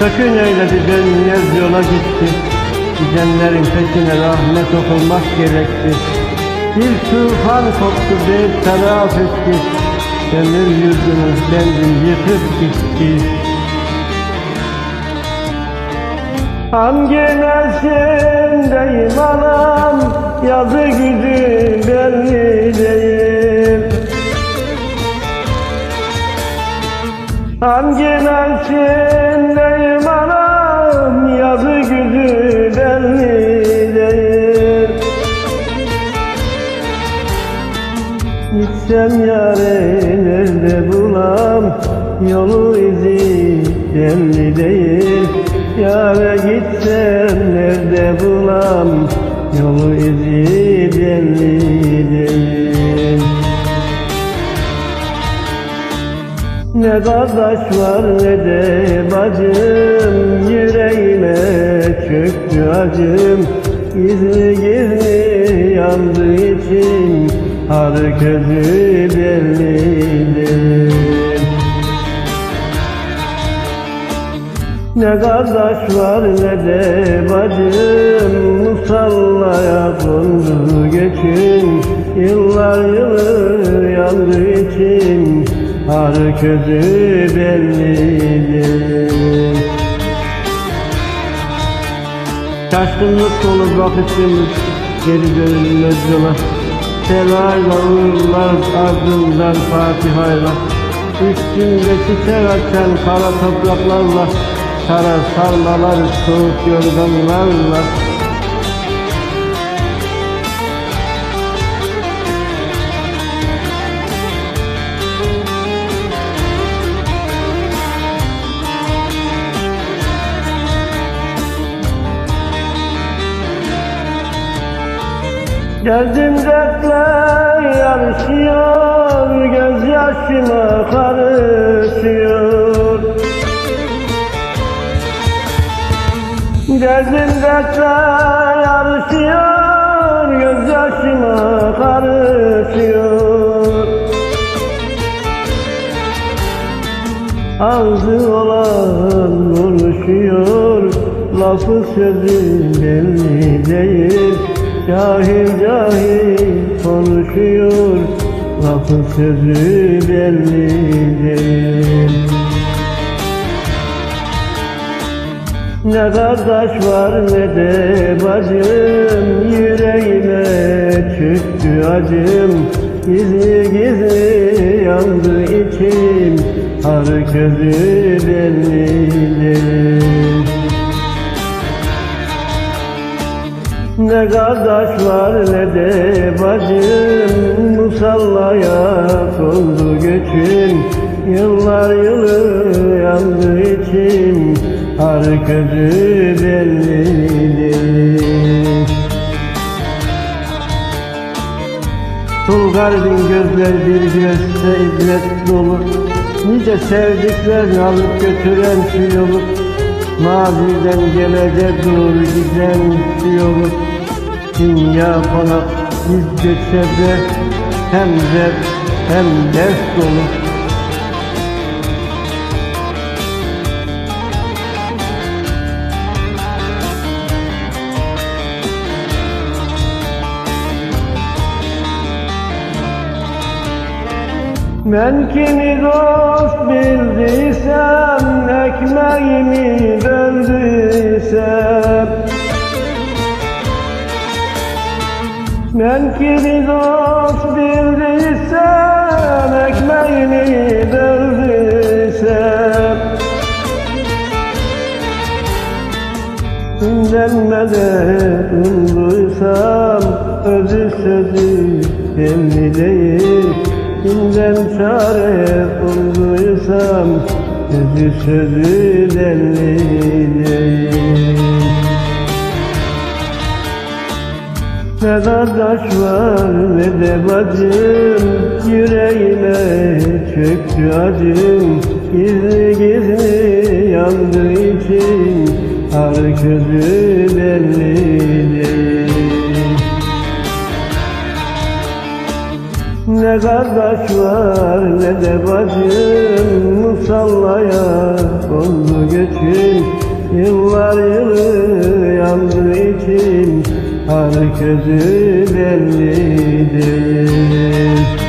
Sökün eyledi dönmez yola gitti. Gidenlerin peşine rahmet okunmak gerekti. Bir tufan koptu bir taraf etti. Ömür yurdunu benzin yıkıp gitti. Hangi mevsimdeyim anam Yazı gücü belli değil. Hangi Yolu izi belli değil. Yâre gitsem nerede bulam? Yolu izi belli değil. Ne kardeş var ne de bacım. Yüreğime çöktü acım. Gizli gizli yandığı için Har közü bellidir Ne kardeş var ne de bacım Musallaya kondu geçin. Yıllar yılı yandığı için Har közü bellidir Şaşkınlık dolu bakışımız Geri dönülmez yola Selayla uğurlar ardından Fatiha'yla. Üstünde çiçek açan kara topraklarla Kara sarmalar soğuk yorganlarla Geldim dertle yarışıyor Gözyaşıma karışıyor Geldim dertle yarışıyor Gözyaşıma karışıyor. Ağzı olan konuşuyor Lafı sözü belli değil. Cahil cahil konuşuyor Lafı sözü belli değil Ne kardeş var ne de bacım. Yüreğime çöktü acım. Gizli gizli yandı içim. Har közü bellidir. Ne kardeş var ne de bacım. Musallaya kondu göçüm. Yıllar yılı yandı içim Közü bellidir Tul kalbin gözler bir gözse ibret dolu. Nice sevdiklerini alıp götüren şu yolu. Maziden geleceğe doğru giden şu yolu. Dünya konak biz göçebe Hem zevk hem ders dolu Ben kimi dost bildiysem Ekmeğimi böldüysem. Ben kimi dost bildiysem Ekmeğimi böldüysem. Dinlenmede umduysam Özü sözü belli değil Kimden çare bulduysam Sözü sözü belli değil Ne kardeş var ne de bacım Yüreğime çöktü acım. Gizli gizli yandığı için Har közü belli Ne kardeş var ne de bacım Musallaya kondu göçün Yıllar yılı yandığı için Harı közü belli değil